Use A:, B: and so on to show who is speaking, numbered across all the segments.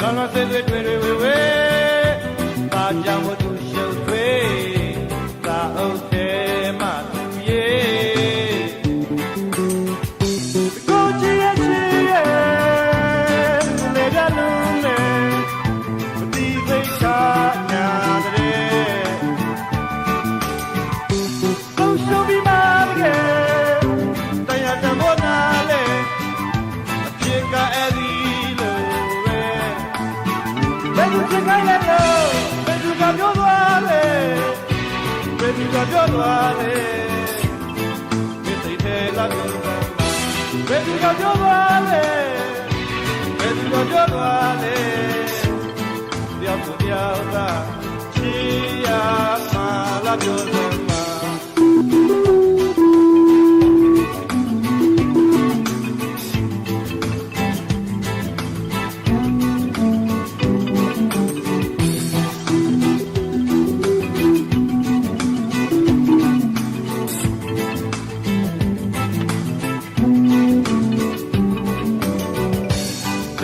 A: ကောင်းသောဆွေတွေတွေဝေဝေကာကြောင့်ဝတ္ထုရှုပ်ထွေးကာအုပ် ကပြောသွားလဲဒီစိတ်ထဲလာပြောတာဘယ်သူကပြောသွားလဲဘယ်သူကပြောသွားလဲတယောက်ကိုတယောက်ကချီရမှာလာပြောတ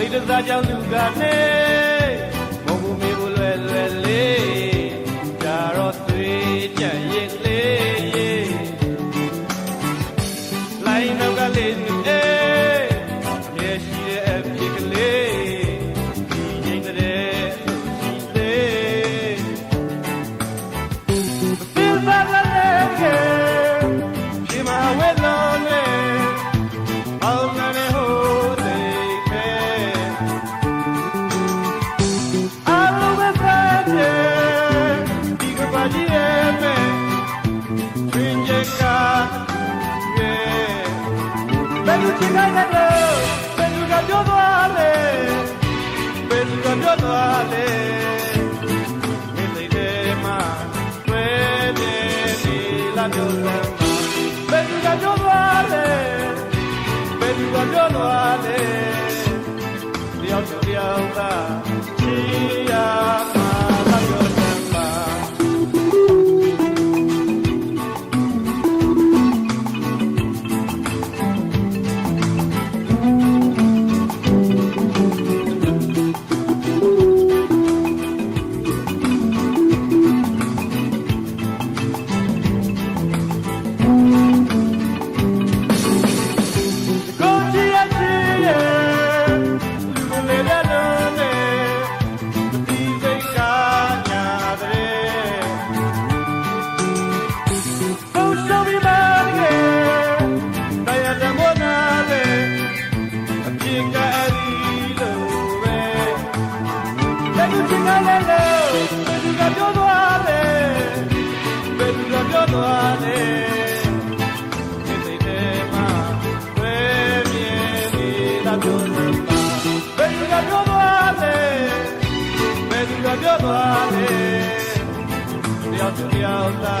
A: စိတ်တစားကြောင့်လူကနေ Bedu chika na lo Bedu ka pyo twa le Bedu ka pyo twa le မင်းစိတ်ထဲမှာတွဲပြင်းနေလာပြောစမ်းဘယ်သူကပြောသွားလဲဘယ်သူကပြောသွားလဲတယောက်တယောက်ကချီရ လက်ကူချင်ကလည်းလို့ဘယ်သူကပြောသွားလဲဘယ်သူကပြောသွားလဲဒီစိတ်ထဲမှာဝဲမြဲနေတာပြောစမ်းပါဘယ်သူကပြောသွားလဲဘယ်သူကပြောသွားလဲတယောက်တစ်ယောက်သာ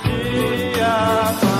A: ရှိရပါ